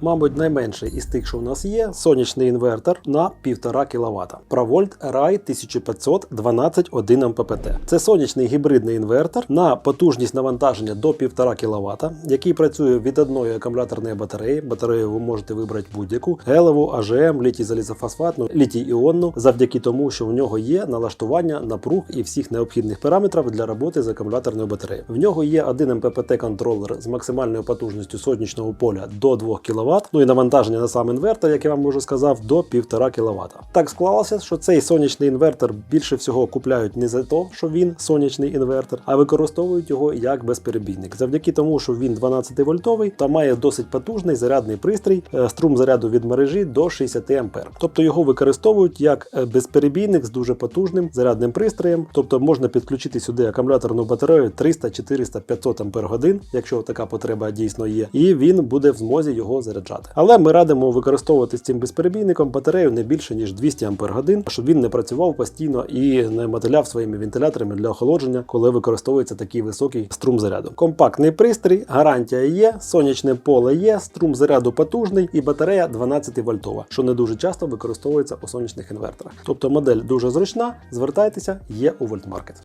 Мабуть, найменший із тих, що у нас є, сонячний інвертор на 1,5 кВт. Pravольт RAI 1500 12.1 МППТ. Це сонячний гібридний інвертор на потужність навантаження до 1,5 кВт, який працює від одної акумуляторної батареї. Батарею ви можете вибрати будь-яку гелеву, АЖМ, літій залізофосфатну, літій іонну, завдяки тому, що в нього є налаштування напруг і всіх необхідних параметрів для роботи з акумуляторною батареєю. В нього є один МППТ контролер з максимальною потужністю сонячного поля до 2 кВт, ну і навантаження на сам інвертор, як я вам вже сказав, до 1,5 кВт. Так склалося, що цей сонячний інвертор більше всього купляють не за те, що він сонячний інвертор, а використовують його як безперебійник. Завдяки тому, що він 12 вольтовий та має досить потужний зарядний пристрій, е, струм заряду від мережі до 60 А. Тобто його використовують як е, безперебійник з дуже потужним зарядним пристроєм. Тобто можна підключити сюди акумуляторну батарею 300, 400, 500 Ах, якщо така потреба дійсно є, і він буде в змозі його заряджати. Але ми радимо використовувати з цим безперебійником батарею не більше ніж 200 Ах, щоб він не працював постійно і не мотиляв своїми вентиляторами для охолодження, коли використовується такий високий струм заряду. Компактний пристрій, гарантія є, сонячне поле є, струм заряду потужний і батарея 12 вольтова, що не дуже часто використовується у сонячних інверторах. Тобто модель дуже зручна. Звертайтеся, є у Вольтмаркет.